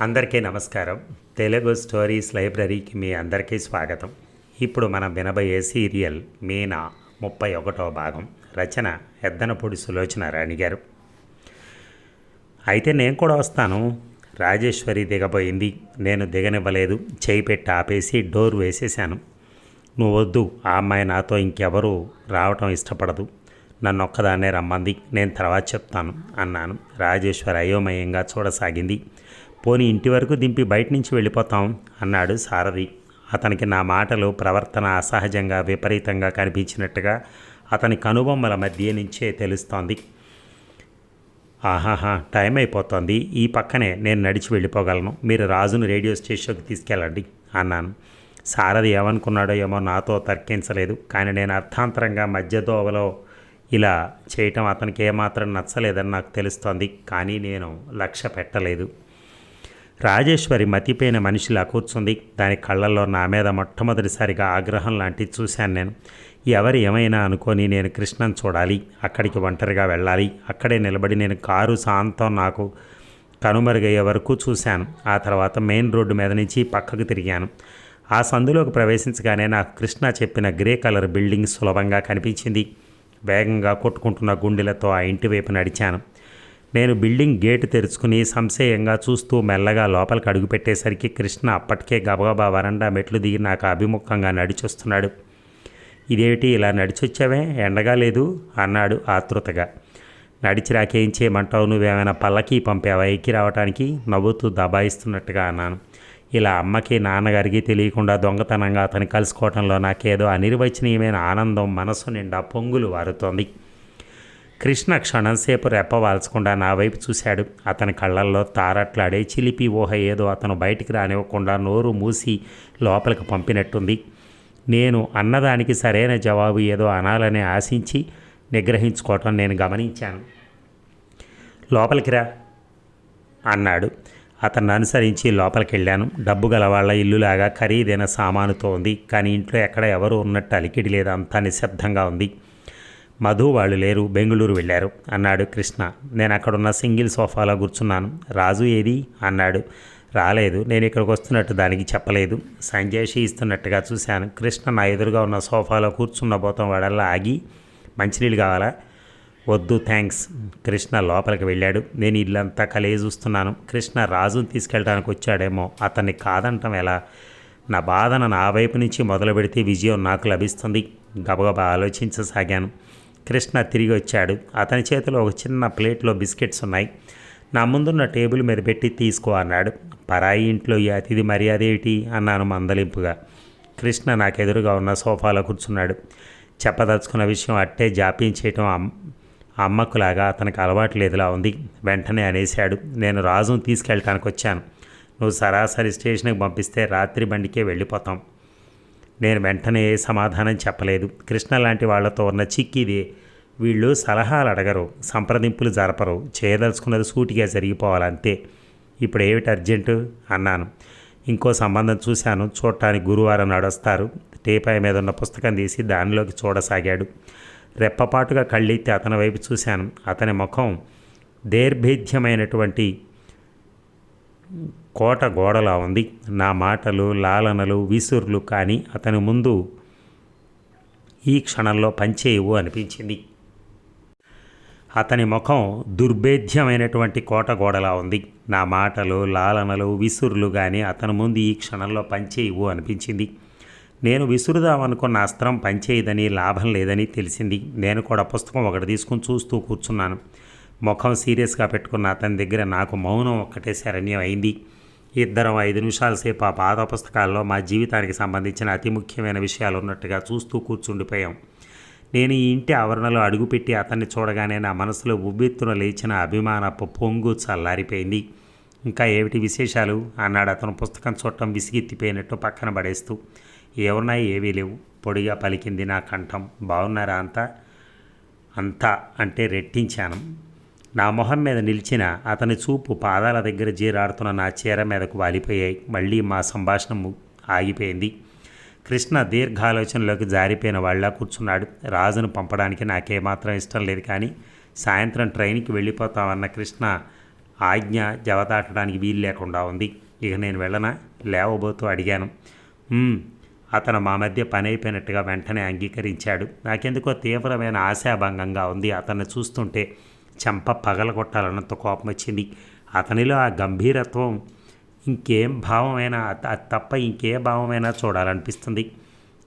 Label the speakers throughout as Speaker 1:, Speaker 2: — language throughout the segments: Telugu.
Speaker 1: అందరికీ నమస్కారం. తెలుగు స్టోరీస్ లైబ్రరీకి మీ అందరికీ స్వాగతం. ఇప్పుడు మనం వినబోయే సీరియల్ మీనా ముప్పై ఒకటో భాగం. రచన ఎద్దనపూడి సులోచన రాణి గారు. అయితే నేను కూడా వస్తాను. రాజేశ్వరి దిగబోయింది. నేను దిగనివ్వలేదు. చేయి పెట్టి ఆపేసి డోర్ వేసేశాను. నువ్వు వద్దు ఆ అమ్మాయి నాతో ఇంకెవరూ రావటం ఇష్టపడదు. నన్ను ఒక్కదాన్నే రమ్మంది. నేను తర్వాత చెప్తాను అన్నాను. రాజేశ్వరి అయోమయంగా చూడసాగింది. పోనీ ఇంటి వరకు దింపి బయట నుంచి వెళ్ళిపోతాం అన్నాడు సారథి. అతనికి నా మాటలు ప్రవర్తన అసహజంగా విపరీతంగా కనిపించినట్టుగా అతని కనుబొమ్మల మధ్య నుంచే తెలుస్తోంది. ఆహాహా టైం అయిపోతుంది. ఈ పక్కనే నేను నడిచి వెళ్ళిపోగలను. మీరు రాజును రేడియో స్టేషన్కి తీసుకెళ్ళండి అన్నాను. సారథి ఏమనుకున్నాడో ఏమో నాతో తర్కించలేదు. కానీ నేను అర్థాంతరంగా మధ్య దోవలో ఇలా చేయటం అతనికి ఏమాత్రం నచ్చలేదని నాకు తెలుస్తోంది. కానీ నేను లక్ష్య పెట్టలేదు. రాజేశ్వరి మతిపోయిన మనిషిలా కూర్చుంది. దాని కళ్ళల్లో నా మీద మొట్టమొదటిసారిగా ఆగ్రహం లాంటిది చూశాను నేను. ఎవరు ఏమైనా అనుకొని నేను కృష్ణను చూడాలి అక్కడికి ఒంటరిగా వెళ్ళాలి అక్కడే నిలబడి నేను కారు శాంతం నాకు కనుమరుగయ్యే వరకు చూశాను. ఆ తర్వాత మెయిన్ రోడ్డు మీద నుంచి పక్కకు తిరిగాను. ఆ సందులోకి ప్రవేశించగానే నాకు కృష్ణ చెప్పిన గ్రే కలర్ బిల్డింగ్ సులభంగా కనిపించింది. వేగంగా కొట్టుకుంటున్న గుండెలతో ఆ ఇంటి వైపు నడిచాను. నేను బిల్డింగ్ గేటు తెరుచుకుని సంశయంగా చూస్తూ మెల్లగా లోపలికి అడుగుపెట్టేసరికి కృష్ణ అప్పటికే గబగబా వరండా మెట్లు దిగి నాకు అభిముఖంగా నడిచొస్తున్నాడు. ఇదేమిటి ఇలా నడిచొచ్చావే? ఎండగా లేదు? అన్నాడు ఆతృతగా నడిచి రాకేం చేయమంటావు? నువ్వేమైనా పల్లకి పంపావా? ఎక్కి రావటానికి? నవ్వుతూ దబాయిస్తున్నట్టుగా అన్నాను. ఇలా అమ్మకి నాన్నగారికి తెలియకుండా దొంగతనంగా అతను కలుసుకోవటంలో నాకేదో అనిర్వచనీయమైన ఆనందం మనసు నిండా పొంగులు వారుతోంది. కృష్ణ క్షణంసేపు రెప్పవాల్చకుండా నా వైపు చూశాడు. అతని కళ్ళల్లో తారట్లాడే చిలిపి ఊహ ఏదో అతను బయటికి రానివ్వకుండా నోరు మూసి లోపలికి పంపినట్టుంది. నేను అన్నదానికి సరైన జవాబు ఏదో అనాలని ఆశించి నిగ్రహించుకోవటం నేను గమనించాను. లోపలికి రా అన్నాడు. అతన్ని అనుసరించి లోపలికి వెళ్ళాను డబ్బు గల వాళ్ళ ఇల్లులాగా ఖరీదైన సామానుతో ఉంది. కానీ ఇంట్లో ఎక్కడ ఎవరు ఉన్నట్టు అలికిడి లేదు. అంతా నిశ్శబ్దంగా ఉంది. మధు వాళ్ళు లేరు బెంగళూరు వెళ్ళారు. అన్నాడు కృష్ణ. నేను అక్కడున్న సింగిల్ సోఫాలో కూర్చున్నాను. రాజు ఏది? అన్నాడు. రాలేదు. నేను ఇక్కడికి వస్తున్నట్టు దానికి చెప్పలేదు. సంజయ్ ఇస్తున్నట్టుగా చూశాను. కృష్ణ నా ఎదురుగా ఉన్న సోఫాలో కూర్చున్న పోతాం వాడల్లా ఆగి మంచినీళ్ళు కావాలా? వద్దు థ్యాంక్స్ కృష్ణ లోపలికి వెళ్ళాడు. నేను ఇల్లంతా కలిగి చూస్తున్నాను. కృష్ణ రాజుని తీసుకెళ్ళడానికి వచ్చాడేమో. అతన్ని కాదంటాం ఎలా? నా బాధను నా వైపు నుంచి మొదలు పెడితే విజయం నాకు లభిస్తుంది. గబగబా ఆలోచించసాగాను. కృష్ణ తిరిగి వచ్చాడు. అతని చేతిలో ఒక చిన్న ప్లేట్లో బిస్కెట్స్ ఉన్నాయి. నా ముందున్న టేబుల్ మీద పెట్టి తీసుకో అన్నాడు. పరాయి ఇంట్లో ఈ అతిథి మర్యాద ఏమిటి? అన్నాను మందలింపుగా. కృష్ణ నాకు ఎదురుగా ఉన్న సోఫాలో కూర్చున్నాడు. చెప్పదలుచుకున్న విషయం అట్టే జాపించేయటం అమ్- అమ్మకులాగా అతనికి అలవాటు లేదులా ఉంది. వెంటనే అనేశాడు. నేను రాజును తీసుకెళ్ళటానికి వచ్చాను నువ్వు సరాసరి స్టేషన్కి పంపిస్తే రాత్రి బండికే వెళ్ళిపోతాం. నేను వెంటనే ఏ సమాధానం చెప్పలేదు. కృష్ణ లాంటి వాళ్ళతో ఉన్న చిక్కిదే. వీళ్ళు సలహాలు అడగరు సంప్రదింపులు జరపరు చేయదలుచుకున్నది సూటిగా జరిగిపోవాలంతే. ఇప్పుడు ఏమిటి అర్జెంటు? అన్నాను. ఇంకో సంబంధం చూశాను. చూడటానికి గురువారం నడుస్తారు. టేపాయ మీద ఉన్న పుస్తకం తీసి దానిలోకి చూడసాగాడు. రెప్పపాటుగా కళ్ళెత్తి అతని వైపు చూశాను. అతని ముఖం దైర్భేద్యమైనటువంటి కోట గోడలా ఉంది. నా మాటలు లాలనలు విసురులు కానీ అతని ముందు ఈ క్షణంలో పంచేయవు అనిపించింది. అతని ముఖం దుర్భేద్యమైనటువంటి కోట గోడలా ఉంది. నా మాటలు లాలనలు విసురులు కానీ అతని ముందు ఈ క్షణంలో పంచేయవు అనిపించింది. నేను విసురుదామనుకున్న అస్త్రం పనిచేయదని లాభం లేదని తెలిసింది. నేను కూడా పుస్తకం ఒకటి తీసుకుని చూస్తూ కూర్చున్నాను. ముఖం సీరియస్గా పెట్టుకున్న అతని దగ్గర నాకు మౌనం ఒక్కటే శరణ్యం అయింది. ఇద్దరం ఐదు నిమిషాల సేపు ఆ పాత పుస్తకాల్లో మా జీవితానికి సంబంధించిన అతి ముఖ్యమైన విషయాలు ఉన్నట్టుగా చూస్తూ కూర్చుండిపోయాం. నేను ఈ ఇంటి ఆవరణలో అడుగుపెట్టి అతన్ని చూడగానే నా మనసులో ఉవ్వెత్తున లేచిన అభిమానపు పొంగు చల్లారిపోయింది. ఇంకా ఏమిటి విశేషాలు? అన్నాడు అతను పుస్తకం చూడటం విసిగెత్తిపోయినట్టు పక్కన పడేస్తూ. ఏమున్నాయి? ఏవీ లేవు. పొడిగా పలికింది నా కంఠం. బాగున్నారా అంతా? అంతా అంటే రెట్టించాను. నా మొహం మీద నిలిచిన అతని చూపు పాదాల దగ్గర జీరాడుతున్న నా చీర మీదకు వాలిపోయాయి. మళ్ళీ మా సంభాషణ ము- ఆగిపోయింది. కృష్ణ దీర్ఘాలోచనలోకి జారిపోయిన వాళ్ళ కూర్చున్నాడు. రాజును పంపడానికి నాకేమాత్రం ఇష్టం లేదు కానీ సాయంత్రం ట్రైన్కి వెళ్ళిపోతామన్న కృష్ణ ఆజ్ఞ జవదాటడానికి వీలు లేకుండా ఉంది. ఇక నేను వెళ్ళనా? లేవబోతూ అడిగాను. అతను మా మధ్య పని అయిపోయినట్టుగా వెంటనే అంగీకరించాడు. నాకెందుకో తీవ్రమైన ఆశాభంగంగా ఉంది అతన్ని చూస్తుంటే. చెంప పగలగొట్టాలన్నంత కోపం వచ్చింది అతనిలో ఆ గంభీరత్వం ఇంకేం భావమైనా తప్ప ఇంకే భావమైనా చూడాలనిపిస్తుంది.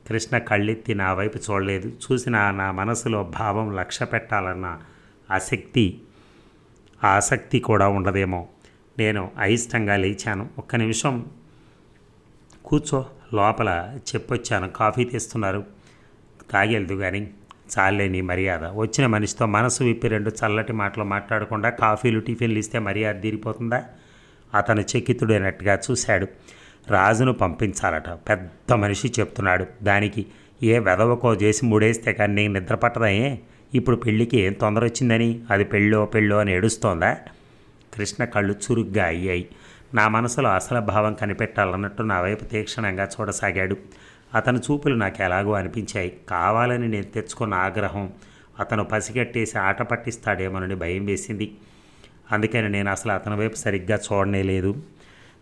Speaker 1: కృష్ణ కళ్ళెత్తి నా వైపు చూడలేదు. చూసిన నా మనసులో భావం లక్ష్య పెట్టాలన్న ఆసక్తి ఆసక్తి కూడా ఉండదేమో. నేను అయిష్టంగా లేచాను. ఒక్క నిమిషం కూర్చో లోపల చెప్పొచ్చాను. కాఫీ తీస్తున్నారు. తాగెళ్దు కానీ చాలేని మర్యాద. వచ్చిన మనిషితో మనసు విప్పి రెండు చల్లటి మాటలు మాట్లాడకుండా కాఫీలు టిఫిన్లు ఇస్తే మర్యాద తీరిపోతుందా? అతను చెక్కితుడైనట్టుగా చూశాడు. రాజును పంపించాలట. పెద్ద మనిషి చెప్తున్నాడు. దానికి ఏ వెదవకో చేసి మూడేస్తే కానీ నీకు నిద్ర పట్టదాయే ఇప్పుడు పెళ్ళికి ఏం తొందర వచ్చిందని? అది పెళ్ళో పెళ్ళో అని ఏడుస్తోందా? కృష్ణ కళ్ళు చురుగ్గా అయ్యాయి. నా మనసులో అసలు భావం కనిపెట్టాలన్నట్టు నా వైపు తీక్షణంగా చూడసాగాడు. అతని చూపులు నాకు ఎలాగో అనిపించాయి. కావాలని నేను తెచ్చుకున్న ఆగ్రహం అతను పసిగట్టేసి ఆట పట్టిస్తాడేమోనని భయం వేసింది. అందుకని నేను అసలు అతని వైపు సరిగ్గా చూడనే లేదు.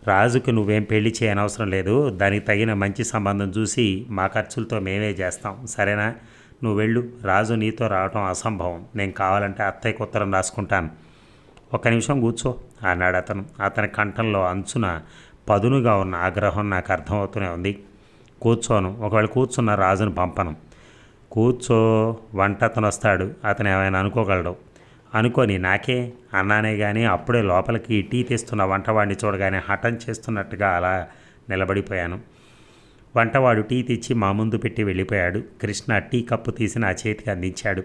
Speaker 1: రాజుకు నువ్వేం పెళ్ళి చేయనవసరం లేదు. దానికి తగిన మంచి సంబంధం చూసి మా ఖర్చులతో మేమే చేస్తాం. సరేనా? నువ్వు వెళ్ళు. రాజు నీతో రావటం అసంభవం. నేను కావాలంటే అత్తయ్యకు ఉత్తరం రాసుకుంటాను. ఒక నిమిషం కూర్చో అన్నాడు అతను. అతని కంఠంలో అంచున పదునుగా ఉన్న ఆగ్రహం నాకు అర్థమవుతూనే ఉంది. కూర్చోను. ఒకవేళ కూర్చున్న రాజును పంపను. కూర్చో వంట అతను వస్తాడు అతను ఏమైనా అనుకోగలడు. అనుకొని నాకే అన్నానే కానీ అప్పుడే లోపలికి టీ తెస్తున్న వంటవాడిని చూడగానే హఠం చేస్తున్నట్టుగా అలా నిలబడిపోయాను. వంటవాడు టీ తెచ్చి మా ముందు పెట్టి వెళ్ళిపోయాడు. కృష్ణ టీ కప్పు తీసి నా చేతికి అందించాడు.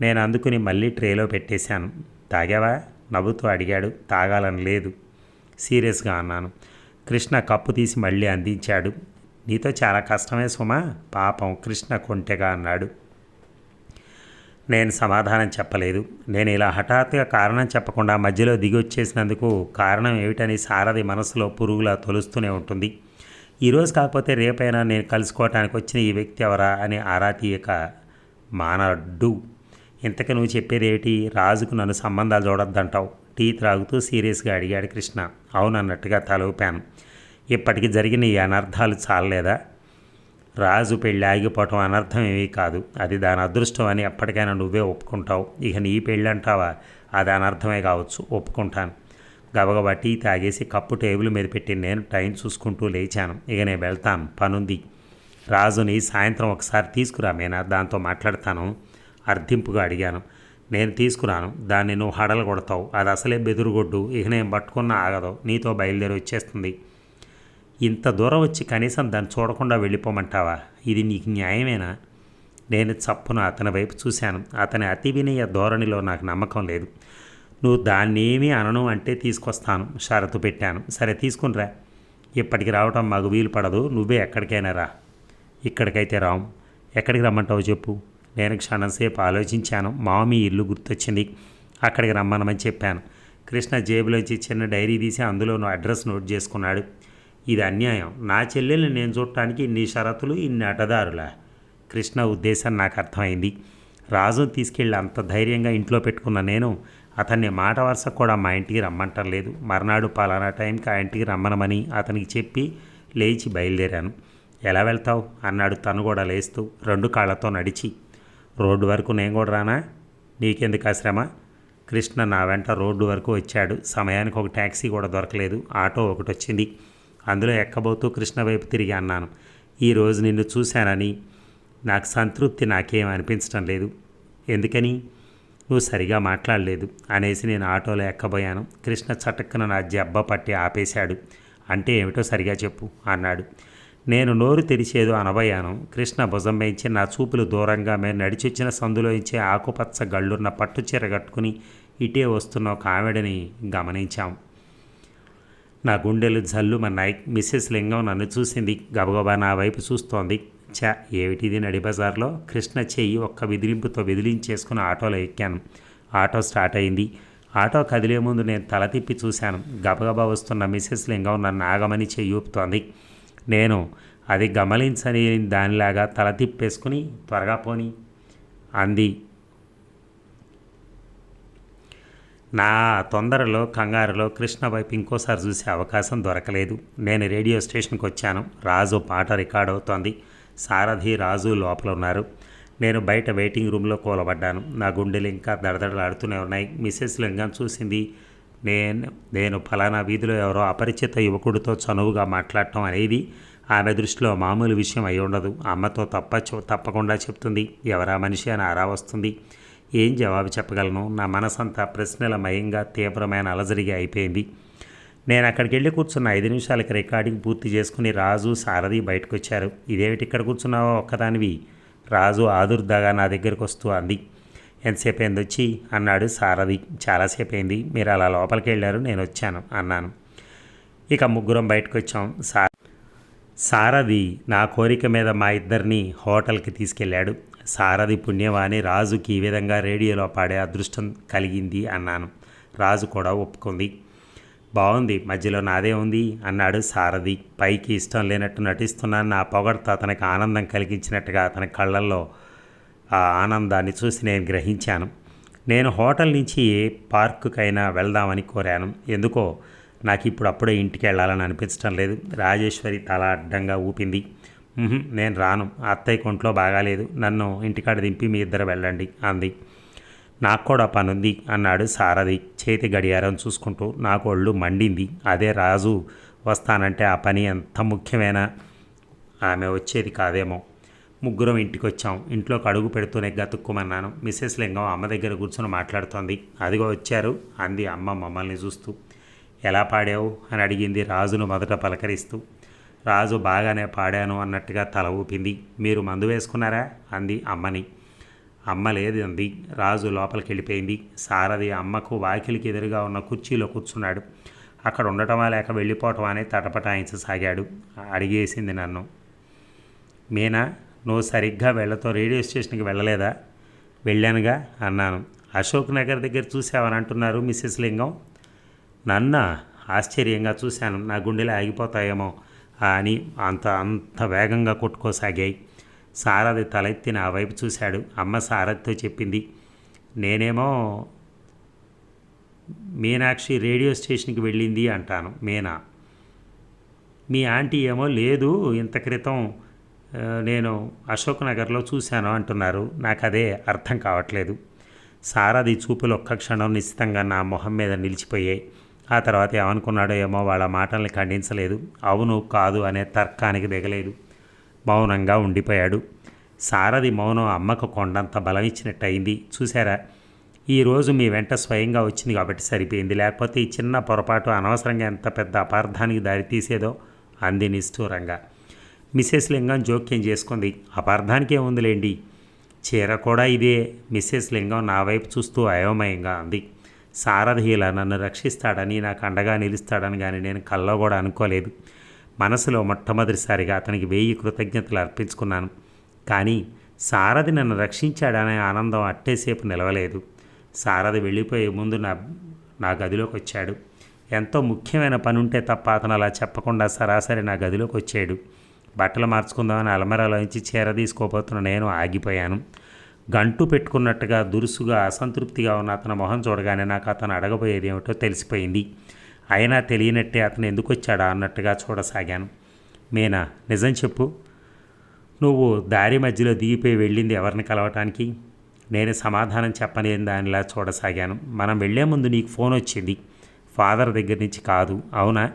Speaker 1: నేను అందుకుని మళ్ళీ ట్రేలో పెట్టేశాను. తాగావా? నవ్వుతూ అడిగాడు. తాగాలని లేదు. సీరియస్గా అన్నాను. కృష్ణ కప్పు తీసి మళ్ళీ అందించాడు. నీతో చాలా కష్టమే సుమా. పాపం కృష్ణ కొంటెగా అన్నాడు. నేను సమాధానం చెప్పలేదు. నేను ఇలా హఠాత్తుగా కారణం చెప్పకుండా మధ్యలో దిగి వచ్చేసినందుకు కారణం ఏమిటని సారథి మనసులో పురుగులా తొలుస్తూనే ఉంటుంది. ఈరోజు కాకపోతే రేపైనా నేను కలుసుకోవటానికి వచ్చిన ఈ వ్యక్తి ఎవరా అని ఆరా తీయక మానడ్డు ఇంతకు నువ్వు చెప్పేదేమిటి రాజుకు నన్ను సంబంధాలు చూడొద్దంటావు. టీ త్రాగుతూ సీరియస్గా అడిగాడు కృష్ణ. అవునన్నట్టుగా తలూపాను ఇప్పటికి జరిగిన ఈ అనర్థాలు చాలలేదా? రాజు పెళ్ళి ఆగిపోవటం అనర్థం ఏమీ కాదు. అది దాని అదృష్టం అని ఎప్పటికైనా నువ్వే ఒప్పుకుంటావు. ఇక నీ పెళ్ళి అంటావా అది అనర్థమే కావచ్చు. ఒప్పుకుంటాను. గబగబా టీ తాగేసి కప్పు టేబుల్ మీద పెట్టి నేను టైం చూసుకుంటూ లేచాను. ఇక నేను వెళ్తాను. పనుంది. రాజుని సాయంత్రం ఒకసారి తీసుకురా మేనా. దాంతో మాట్లాడతాను. అర్థింపుగా అడిగాను. నేను తీసుకురాను. దాన్ని నువ్వు హడలు కొడతావు అది అసలే బెదురుగొడ్డు. ఇక నేను పట్టుకున్న ఆగదు. నీతో బయలుదేరి వచ్చేస్తుంది. ఇంత దూరం వచ్చి కనీసం దాన్ని చూడకుండా వెళ్ళిపోమంటావా? ఇది నీకు న్యాయమేనా? నేను చప్పున అతని వైపు చూశాను. అతని అతి వినయ ధోరణిలో నాకు నమ్మకం లేదు. నువ్వు దాన్నేమీ అనను అంటే తీసుకొస్తాను. షరతు పెట్టాను. సరే తీసుకునిరా. ఇప్పటికి రావటం మాకు వీలు పడదు. నువ్వే ఎక్కడికైనా రా. ఇక్కడికైతే రావు ఎక్కడికి రమ్మంటావు చెప్పు. నేను క్షణంసేపు ఆలోచించాను. మామీ ఇల్లు గుర్తొచ్చింది. అక్కడికి రమ్మనమని చెప్పాను. కృష్ణ జేబులోంచి చిన్న డైరీ తీసి అందులో అడ్రస్ నోట్ చేసుకున్నాడు. ఇది అన్యాయం. నా చెల్లెల్ని నేను చూడటానికి ఇన్ని షరతులు ఇన్ని అడ్డదారులా? కృష్ణ ఉద్దేశం నాకు అర్థమైంది. రాజును తీసుకెళ్ళి అంత ధైర్యంగా ఇంట్లో పెట్టుకున్న నేను అతన్ని మాట వరుస కూడా మా ఇంటికి రమ్మంటలేదు. మర్నాడు పలానా టైంకి ఆ ఇంటికి రమ్మనమని అతనికి చెప్పి లేచి బయలుదేరాను. ఎలా వెళ్తావు? అన్నాడు తను కూడా లేస్తూ రెండు కాళ్ళతో నడిచి. రోడ్డు వరకు నేను కూడా రానా? నీకెందుకు ఆ శ్రమ కృష్ణ నా వెంట రోడ్డు వరకు వచ్చాడు. సమయానికి ఒక ట్యాక్సీ కూడా దొరకలేదు. ఆటో ఒకటి వచ్చింది. అందులో ఎక్కబోతూ కృష్ణ వైపు తిరిగి అన్నాను ఈరోజు నిన్ను చూశానని. నాకు సంతృప్తి నాకేం అనిపించడం లేదు. ఎందుకని? నువ్వు సరిగా మాట్లాడలేదు అనేసి నేను ఆటోలో ఎక్కబోయాను. కృష్ణ చటక్కున నా జబ్బ పట్టి ఆపేశాడు. అంటే ఏమిటో సరిగా చెప్పు అన్నాడు. నేను నోరు తెరిచేదో అనబోయాను. కృష్ణ భుజం వేయించి నా చూపులు దూరంగా మేము నడిచొచ్చిన సందులో ఇచ్చే ఆకుపచ్చ గళ్ళున్న పట్టు చీర కట్టుకుని ఇటే వస్తున్న ఒక ఆవిడని గమనించాం. నా గుండెలు జల్లుమన్నాయి. మిస్సెస్ లింగం నన్ను చూసింది. గబగబా నా వైపు చూస్తోంది. చా ఏమిటిది నడి బజార్లో కృష్ణ చెయ్యి ఒక్క విదిలింపుతో విదిలించేసుకుని ఆటోలో ఎక్కాను. ఆటో స్టార్ట్ అయింది. ఆటో కదిలే ముందు నేను తల తిప్పి చూశాను. గబగబా వస్తున్న మిస్సెస్ లింగం నన్ను ఆగమని చెయ్యూపుతోంది నేను అది గమనించని దానిలాగా తల తిప్పేసుకుని త్వరగా పోని అంది. నా తొందరలో కంగారులో కృష్ణ వైపు ఇంకోసారి చూసే అవకాశం దొరకలేదు. నేను రేడియో స్టేషన్కి వచ్చాను. రాజు పాట రికార్డ్ అవుతోంది. సారథి రాజు లోపల ఉన్నారు. నేను బయట వెయిటింగ్ రూమ్లో కూలబడ్డాను. నా గుండెలు ఇంకా దడదడలాడుతూనే ఉన్నాయి. మిస్సెస్ లింగం చూసింది. నేను నేను ఫలానా వీధిలో ఎవరో అపరిచిత యువకుడితో చనువుగా మాట్లాడటం అనేది ఆమె దృష్టిలో మామూలు విషయం అయి ఉండదు. అమ్మతో తప్ప తప్పకుండా చెప్తుంది. ఎవరా మనిషి అని ఆరా వస్తుంది. ఏం జవాబు చెప్పగలను? నా మనసంతా ప్రశ్నల మయంగా తీవ్రమైన అలజడిగా అయిపోయింది. నేను అక్కడికి వెళ్ళి కూర్చున్న ఐదు నిమిషాలకి రికార్డింగ్ పూర్తి చేసుకుని రాజు సారథి బయటకు వచ్చారు ఇదేమిటి ఇక్కడ కూర్చున్నావో ఒక్కదానివి? రాజు ఆదుర్దాగా నా దగ్గరకు వస్తూ అంది. ఎంతసేపు అయింది వచ్చి? అన్నాడు సారథి. చాలాసేపు అయింది మీరు అలా లోపలికి వెళ్ళారు నేను వచ్చాను అన్నాను. ఇక ముగ్గురం బయటకు వచ్చాం సారథి నా కోరిక మీద మా ఇద్దరిని హోటల్కి తీసుకెళ్ళాడు. సారథి పుణ్యవాణి రాజుకి ఈ విధంగా రేడియోలో పాడే అదృష్టం కలిగింది అన్నాను. రాజు కూడా ఒప్పుకుంది. బాగుంది మధ్యలో నాదే ఉంది అన్నాడు సారథి. పైకి ఇష్టం లేనట్టు నటిస్తున్నాను నా పొగడ్త అతనికి ఆనందం కలిగించినట్టుగా అతని కళ్ళల్లో ఆ ఆనందాన్ని చూసి నేను గ్రహించాను. నేను హోటల్ నుంచి ఏ పార్కుకైనా వెళ్దామని కోరాను. ఎందుకో నాకు ఇప్పుడు అప్పుడే ఇంటికి వెళ్ళాలని అనిపించడం లేదు. రాజేశ్వరి తల అడ్డంగా ఊపింది. నేను రాను. అత్తయ్య కొంట్లో బాగాలేదు. నన్ను ఇంటికాడ దింపి మీ ఇద్దరు వెళ్ళండి అంది. నాకు కూడా పనుంది అన్నాడు సారథి. చేతి గడియారం చూసుకుంటూ నాకు ఒళ్ళు మండింది. అదే రాజు వస్తానంటే ఆ పని ఎంత ముఖ్యమైన? ఆమె వచ్చేది కాదేమో. ముగ్గురం ఇంటికి వచ్చాం ఇంట్లో కడుగు పెడుతూనే గతుక్కుమన్నాను. మిస్సెస్ లింగం అమ్మ దగ్గర కూర్చొని మాట్లాడుతోంది. అదిగో వచ్చారు అంది అమ్మ మమ్మల్ని చూస్తూ. ఎలా పాడావు? అని అడిగింది రాజును మొదట పలకరిస్తూ. రాజు బాగానే పాడాను అన్నట్టుగా తల ఊపింది. మీరు మందు వేసుకున్నారా? అంది అమ్మని. అమ్మ లేదు అంది. రాజు లోపలికి వెళ్ళిపోయింది. సారథి అమ్మకు వాకిలికి ఎదురుగా ఉన్న కుర్చీలో కూర్చున్నాడు. అక్కడ ఉండటమా లేక వెళ్ళిపోవటమా అని తటపటాయించసాగాడు. అడిగేసింది నన్ను. మీనా నువ్వు సరిగ్గా వెళ్ళతో రేడియో స్టేషన్కి వెళ్ళలేదా? వెళ్ళానుగా అన్నాను. అశోక్ నగర్ దగ్గర చూసావని అంటున్నారు మిస్సెస్ లింగం. నన్న ఆశ్చర్యంగా చూశాను. నా గుండెలు ఆగిపోతాయేమో. అని అంత అంత వేగంగా కొట్టుకోసాగాయి. సారథి తలెత్తి నా వైపు చూశాడు. అమ్మ సారథితో చెప్పింది నేనేమో మీనాక్షి రేడియో స్టేషన్కి వెళ్ళింది అంటాను మీనా. మీ ఆంటీ ఏమో లేదు ఇంత క్రితం నేను అశోక్ నగర్లో చూశాను అంటున్నారు. నాకు అదే అర్థం కావట్లేదు. సారథి చూపులు ఒక్క క్షణం నిశ్చితంగా నా మొహం మీద నిలిచిపోయాయి. ఆ తర్వాత ఏమనుకున్నాడో ఏమో వాళ్ళ మాటల్ని ఖండించలేదు. అవును కాదు అనే తర్కానికి దిగలేదు. మౌనంగా ఉండిపోయాడు. సారథి మౌనం అమ్మకు కొండంత బలం ఇచ్చినట్టయింది. చూశారా? చూసారా ఈరోజు మీ వెంట స్వయంగా వచ్చింది కాబట్టి సరిపోయింది. లేకపోతే ఈ చిన్న పొరపాటు అనవసరంగా ఎంత పెద్ద అపార్థానికి దారితీసేదో అంది నిష్ఠూరంగా. మిస్సెస్ లింగం జోక్యం చేసుకుంది. అపార్థానికే ఉందిలేండి. చీర కూడా ఇదే. మిస్సెస్ లింగం నా వైపు చూస్తూ అయోమయంగా అంది. సారథీల ఇలా నన్ను రక్షిస్తాడని నాకు అండగా నిలుస్తాడని కానీ నేను కల్లో కూడా అనుకోలేదు. మనసులో మొట్టమొదటిసారిగా అతనికి వెయ్యి కృతజ్ఞతలు అర్పించుకున్నాను. కానీ సారథి నన్ను రక్షించాడనే ఆనందం అట్టేసేపు నిలవలేదు. సారథి వెళ్ళిపోయే ముందు నా నా గదిలోకి వచ్చాడు ఎంతో ముఖ్యమైన పని ఉంటే తప్ప అతను అలా చెప్పకుండా సరాసరి నా గదిలోకి వచ్చాడు బట్టలు మార్చుకుందామని అలమరాలోంచి చీర తీసుకోబోతున్న నేను ఆగిపోయాను. గంటు పెట్టుకున్నట్టుగా దురుసుగా అసంతృప్తిగా ఉన్న అతని మొహం చూడగానే నాకు అతను అడగబోయేది ఏమిటో తెలిసిపోయింది. అయినా తెలియనట్టే అతను ఎందుకు వచ్చాడా అన్నట్టుగా చూడసాగాను. మీనా నిజం చెప్పు. నువ్వు దారి మధ్యలో దిగిపోయి వెళ్ళింది ఎవరిని కలవటానికి? నేను సమాధానం చెప్పలేని దానిలా చూడసాగాను. మనం వెళ్ళే ముందు నీకు ఫోన్ వచ్చింది. ఫాదర్ దగ్గర నుంచి కాదు. అవునా?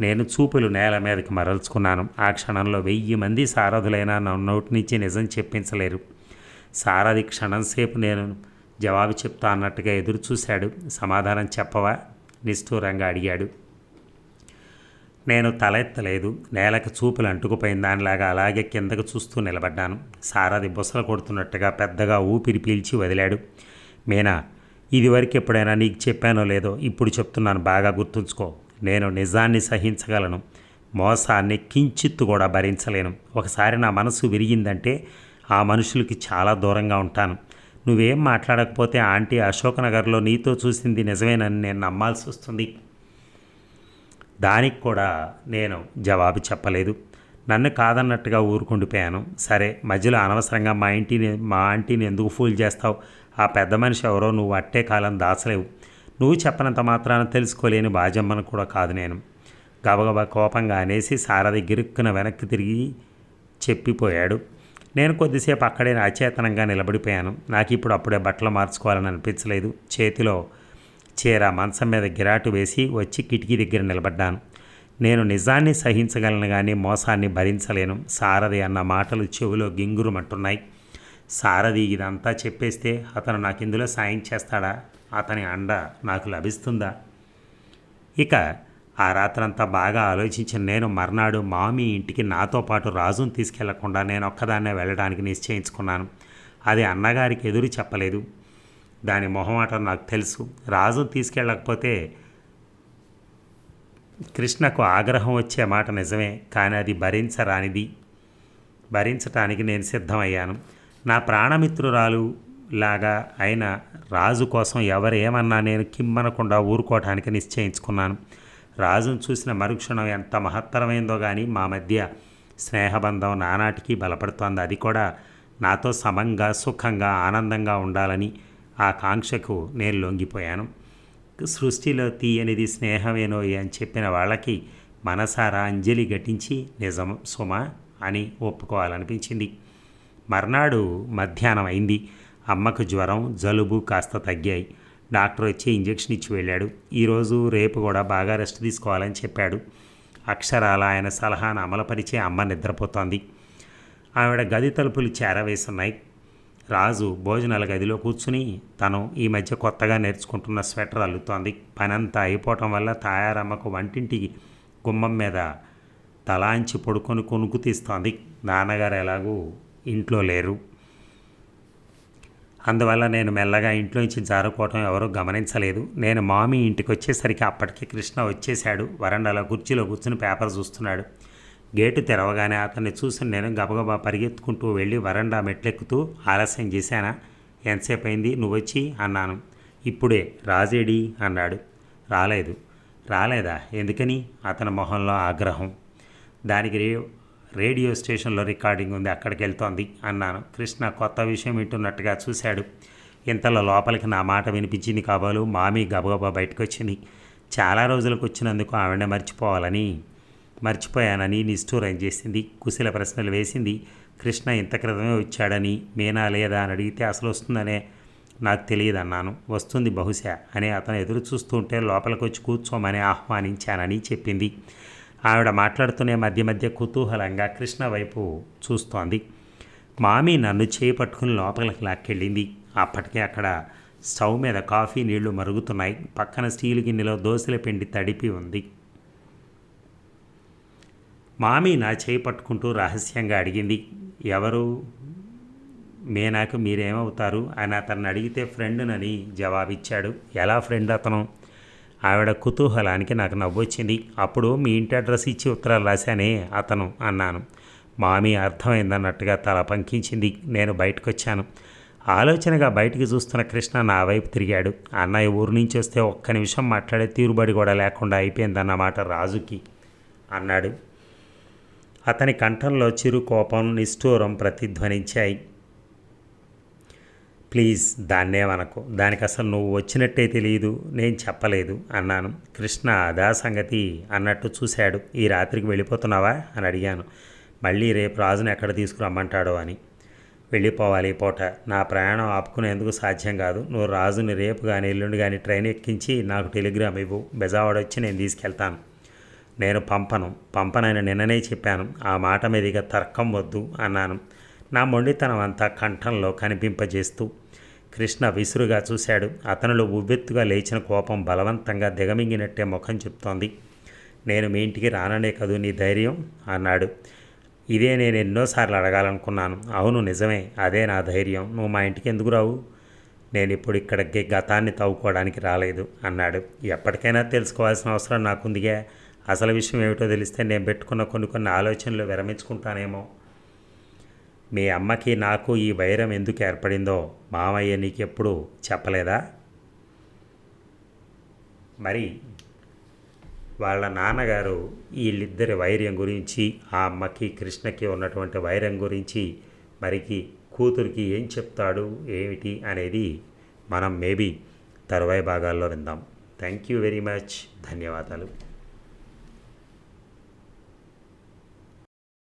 Speaker 1: నేను చూపులు నేల మీదకి మరల్చుకున్నాను. ఆ క్షణంలో వెయ్యి మంది సారథులైనా నా నోటి నుంచి నిజం చెప్పించలేరు. సారథి క్షణంసేపు నేను జవాబు చెప్తా అన్నట్టుగా ఎదురు చూశాడు సమాధానం చెప్పవా? నిష్ఠూరంగా అడిగాడు. నేను తల ఎత్తలేదు నేలకు చూపులు అంటుకుపోయిన దానిలాగా అలాగే కిందకు చూస్తూ నిలబడ్డాను. సారాది బుసలు కొడుతున్నట్టుగా పెద్దగా ఊపిరి పీల్చి వదిలాడు. మీనా ఇదివరకు ఎప్పుడైనా నీకు చెప్పానో లేదో ఇప్పుడు చెప్తున్నాను. బాగా గుర్తుంచుకో. నేను నిజాన్ని సహించగలను. మోసాన్ని కించిత్తు కూడా భరించలేను. ఒకసారి నా మనసు విరిగిందంటే ఆ మనుషులకి చాలా దూరంగా ఉంటాను. నువ్వేం మాట్లాడకపోతే ఆంటీ అశోక్నగర్లో నీతో చూసింది నిజమేనని నేను నమ్మాల్సి వస్తుంది. దానికి కూడా నేను జవాబు చెప్పలేదు. నన్ను కాదన్నట్టుగా ఊరుకుండిపోయాను. సరే మధ్యలో అనవసరంగా మా ఇంటిని మా ఆంటీని ఎందుకు ఫూల్ చేస్తావు? ఆ పెద్ద మనిషి ఎవరో నువ్వు అట్టే కాలం దాచలేవు. నువ్వు చెప్పనంత మాత్రాన తెలుసుకోలేని బాజమ్మను కూడా కాదు నేను. గబగబా కోపంగా అనేసి సారథి గిరుక్కున వెనక్కి తిరిగి చెప్పిపోయాడు. నేను కొద్దిసేపు అక్కడే అచేతనంగా నిలబడిపోయాను. నాకు ఇప్పుడు అప్పుడే బట్టలు మార్చుకోవాలని అనిపించలేదు. చేతిలో చీర మంచం మీద గిరాటు వేసి వచ్చి కిటికీ దగ్గర నిలబడ్డాను. నేను నిజాన్ని సహించగలను కానీ మోసాన్ని భరించలేను. సారథి అన్న మాటలు చెవిలో గింగురుమంటున్నాయి. సారథి ఇదంతా చెప్పేస్తే అతను నాకు ఇందులో సాయం చేస్తాడా? అతని అండ నాకు లభిస్తుందా? ఇక ఆ రాత్రంతా బాగా ఆలోచించిన నేను మర్నాడు మామి ఇంటికి నాతో పాటు రాజును తీసుకెళ్ళకుండా నేను ఒక్కదాన్నే వెళ్ళడానికి నిశ్చయించుకున్నాను. అది అన్నగారికి ఎదురు చెప్పలేదు. దాని మొహమాటం నాకు తెలుసు. రాజును తీసుకెళ్ళకపోతే కృష్ణకు ఆగ్రహం వచ్చే మాట నిజమే కానీ అది భరించరానిది. భరించటానికి నేను సిద్ధమయ్యాను. నా ప్రాణమిత్రురాలు లాగా అయిన రాజు కోసం ఎవరేమన్నా నేను కిమ్మనకుండా ఊరుకోవటానికి నిశ్చయించుకున్నాను. రాజును చూసిన మరుక్షణం ఎంత మహత్తరమైందో కానీ మా మధ్య స్నేహబంధం నానాటికి బలపడుతోంది. అది కూడా నాతో సమంగా సుఖంగా ఆనందంగా ఉండాలని ఆ కాంక్షకు నేను లొంగిపోయాను. సృష్టిలో తీయనిది స్నేహమేనో అని చెప్పిన వాళ్ళకి మనసారా అంజలి ఘటించి నిజం సుమ అని ఒప్పుకోవాలనిపించింది. మర్నాడు మధ్యాహ్నం అయింది. అమ్మకు జ్వరం జలుబు కాస్త తగ్గాయి. డాక్టర్ వచ్చి ఇంజెక్షన్ ఇచ్చి వెళ్ళాడు. ఈరోజు రేపు కూడా బాగా రెస్ట్ తీసుకోవాలని చెప్పాడు. అక్షరాల ఆయన సలహాను అమలుపరిచే అమ్మ నిద్రపోతోంది. ఆవిడ గది తలుపులు చేరవేస్తున్నాయి రాజు భోజనాల గదిలో కూర్చుని తను ఈ మధ్య కొత్తగా నేర్చుకుంటున్న స్వెటర్ అల్లుతోంది. పనంతా అయిపోవటం వల్ల తాయారమ్మకు వంటింటికి గుమ్మం మీద తలాంచి పడుకొని కొనుక్కు తీస్తోంది. నాన్నగారు ఎలాగూ ఇంట్లో లేరు. అందువల్ల నేను మెల్లగా ఇంట్లోంచి జారుకోవటం ఎవరూ గమనించలేదు. నేను మామీ ఇంటికి వచ్చేసరికి అప్పటికి కృష్ణ వచ్చేశాడు. వరండాలో కుర్చీలో కూర్చుని పేపర్ చూస్తున్నాడు. గేటు తెరవగానే అతన్ని చూసి నేను గబగబా పరిగెత్తుకుంటూ వెళ్ళి వరండా మెట్లెక్కుతూ ఆలస్యం చేశానా? ఎంతసేపు అయింది నువ్వు వచ్చి అన్నాను. ఇప్పుడే. రాజేడి? అన్నాడు. రాలేదు. రాలేదా? ఎందుకని? అతని మొహంలో ఆగ్రహం. దానికి రే రేడియో స్టేషన్లో రికార్డింగ్ ఉంది అక్కడికి వెళ్తోంది అన్నాను. కృష్ణ కొత్త విషయం వింటున్నట్టుగా చూశాడు. ఇంతలో లోపలికి నా మాట వినిపించింది కాబోలు మామి గబగబా బయటకు వచ్చింది చాలా రోజులకు వచ్చినందుకు ఆవిడ మర్చిపోవాలని మర్చిపోయానని నిష్ఠూరం చేసింది. కుశల ప్రశ్నలు వేసింది కృష్ణ ఇంత క్రితమే వచ్చాడని మీనా లేదా అని అడిగితే అసలు వస్తుందనే నాకు తెలియదు అన్నాను వస్తుంది బహుశా అని అతను ఎదురు చూస్తుంటే లోపలికి వచ్చి కూర్చోమని ఆహ్వానించానని చెప్పింది. ఆవిడ మాట్లాడుతూనే మధ్య మధ్య కుతూహలంగా కృష్ణ వైపు చూస్తోంది. మామి నన్ను చేయి పట్టుకుని లోపలికి లాక్కెళ్ళింది. అప్పటికే అక్కడ స్టవ్ మీద కాఫీ నీళ్ళు మరుగుతున్నాయి. పక్కన స్టీల్ గిన్నెలో దోశల పిండి తడిపి ఉంది. మామి నా చేయి పట్టుకుంటూ రహస్యంగా అడిగింది. ఎవరు? మేనాకు మీరేమవుతారు? అని అతన్ని అడిగితే ఫ్రెండ్నని జవాబిచ్చాడు. ఎలా ఫ్రెండ్ అతను? ఆవిడ కుతూహలానికి నాకు నవ్వొచ్చింది. అప్పుడు మీ ఇంటి అడ్రస్ ఇచ్చి ఉత్తరాలు రాశానే అతను అన్నాను. మామి అర్థమైందన్నట్టుగా తల పంకించింది. నేను బయటకు వచ్చాను ఆలోచనగా బయటికి చూస్తున్న కృష్ణ నా వైపు తిరిగాడు. అన్నయ్య ఊరు నుంచి వస్తే ఒక్క నిమిషం మాట్లాడే తీరుబడి కూడా లేకుండా అయిపోయిందన్నమాట రాజుకి అన్నాడు. అతని కంఠంలో చిరు కోపం నిష్ఠూరం ప్రతిధ్వనించాయి. ప్లీజ్ దాన్నేమనకు దానికి అసలు నువ్వు వచ్చినట్టే తెలియదు నేను చెప్పలేదు అన్నాను. కృష్ణ అదా సంగతి అన్నట్టు చూశాడు. ఈ రాత్రికి వెళ్ళిపోతున్నావా? అని అడిగాను. మళ్ళీ రేపు రాజుని ఎక్కడ తీసుకురమ్మంటాడో అని. వెళ్ళిపోవాలి పూట. నా ప్రయాణం ఆపుకునేందుకు సాధ్యం కాదు. నువ్వు రాజుని రేపు కానీ ఎల్లుండి కానీ ట్రైన్ ఎక్కించి నాకు టెలిగ్రామ్ ఇవ్వు. బెజావాడ వచ్చి నేను తీసుకెళ్తాను. నేను పంపను. పంపనని నిన్ననే చెప్పాను. ఆ మాట మీద ఇక తర్కం వద్దు అన్నాను. నా మొండితనం అంతా కంఠంలో కనిపింపజేస్తూ కృష్ణ విసురుగా చూశాడు. అతనిలో ఉవ్వెత్తుగా లేచిన కోపం బలవంతంగా దిగమింగినట్టే ముఖం చెప్తోంది. నేను మీ ఇంటికి రాననే కదూ నీ ధైర్యం? అన్నాడు. ఇదే నేను ఎన్నోసార్లు అడగాలనుకున్నాను. అవును నిజమే. అదే నా ధైర్యం. నువ్వు మా ఇంటికి ఎందుకు రావు? నేను ఇప్పుడు ఇక్కడికి గతాన్ని తవ్వుకోవడానికి రాలేదు అన్నాడు. ఎప్పటికైనా తెలుసుకోవాల్సిన అవసరం నాకుందిగా. అసలు విషయం ఏమిటో తెలిస్తే నేను పెట్టుకున్న కొన్ని కొన్ని ఆలోచనలు విరమించుకుంటానేమో. మీ అమ్మకి నాకు ఈ వైరం ఎందుకు ఏర్పడిందో మామయ్య నీకు ఎప్పుడు చెప్పలేదా? మరి వాళ్ళ నాన్నగారు వీళ్ళిద్దరి వైర్యం గురించి ఆ అమ్మకి కృష్ణకి ఉన్నటువంటి వైరం గురించి మరికి కూతురికి ఏం చెప్తాడు ఏమిటి అనేది మనం మేబీ తరువాయి భాగాల్లో విందాం. థ్యాంక్ యూ వెరీ మచ్ ధన్యవాదాలు.